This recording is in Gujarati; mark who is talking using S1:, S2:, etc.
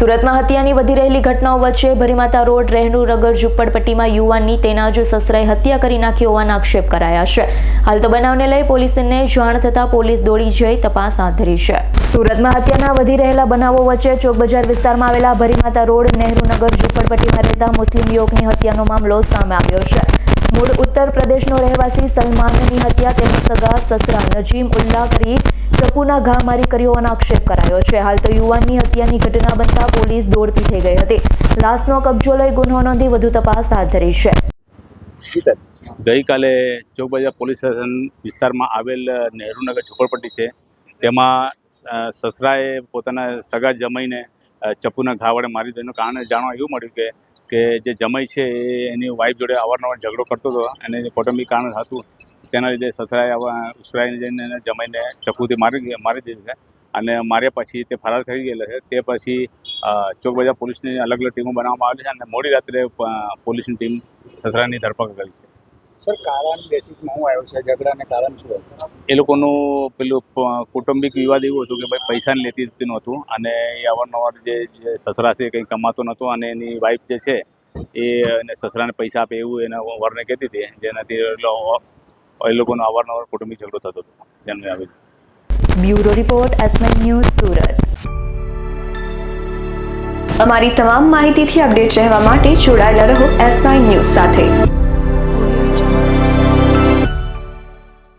S1: સુરતમાં હત્યાની વધી રહેલી ઘટનાઓ વચ્ચે ભરીમાતા રોડ રહેણુ નગર, ઝુંપડપટ્ટીમાં યુવાનની તેના જ સસરાએ હત્યા કરી નાખી હોવાના આક્ષેપ કરાયા છે. હાલ તો બનાવને લઈ પોલીસને જાણ થતાં પોલીસ દોડી જઈ તપાસ હાથ ધરી છે. સુરતમાં હત્યાના વધી રહેલા બનાવો વચ્ચે ચોક બજાર વિસ્તારમાં આવેલા ભરીમાતા રોડ, નહેરુ નગર, ઝુંપડપટ્ટીમાં રહેતા મુસ્લિમ યુવકની હત્યાનો મામલો સામે આવ્યો છે. મૂળ ઉત્તર પ્રદેશનો રહેવાસી સલમાનની હત્યા તેના સગા સસરા નજીમ ઉલ્લા કરી ચપ્પુના ઘા મારી કર્યો હોવાનો આક્ષેપ કરાયો છે. હાલ તો યુવાનની હત્યાની ઘટના બનતા પોલીસ દોડતી થઈ ગઈ હતી. લાશનો કબજો લઈ ગુનો નોંધી વધુ તપાસ હાથ ધરી છે.
S2: ગઈકાલે ચોકબજાર પોલીસ સ્ટેશન વિસ્તારમાં આવેલ નહેરુનગર ઝુંપડપટ્ટી છે. તેમાં સસરાએ પોતાના સગા જમાઈને ચપુના ઘા વડે મારી દીધું કારણે જાણવા એવું મળ્યું કે કે જે જમાઈ છે એ એની વાઈફ જોડે અવારનવાર ઝઘડો કરતો હતો અને જે કૌટુંબિક કારણ હતું તેના લીધે સસરાએ આવા ઉશ્કેરાઈને જઈને એને જમાઈને ચકુથી મારી મારી દીધું છે. અને માર્યા પછી તે ફરાર થઈ ગયેલો છે. તે પછી ચોક બજાર પોલીસની અલગ અલગ ટીમો બનાવવામાં આવેલી છે અને મોડી રાત્રે પોલીસની ટીમ સસરાની ધરપકડ કરી છે.
S3: સર, કારણ બેસિકમાં હું આવ્યો છે. ઝઘડાને કારણ શું હતું?
S2: એ લોકોનું પેલું કૌટુંબિક વિવાદ એવું હતું કે ભાઈ પૈસા લેતી દેતીનું નહોતું અને એ અવારનવાર જે જે સસરા છે કંઈ કમાતો નહોતો અને એની વાઈફ જે છે એ એને સસરાને પૈસા આપે એવું એના વરને કહેતી હતી, જેનાથી એ લોકોનો અવારનવાર કૌટુંબિક ઝઘડો થતો હતો જેને આવી
S1: બ્યુરો રિપોર્ટ એસમેન ન્યૂઝ, સુરત.
S4: અમારી તમામ માહિતીથી અપડેટ રહેવા માટે જોડાયેલા રહો એસ નાઇન ન્યૂઝ સાથે.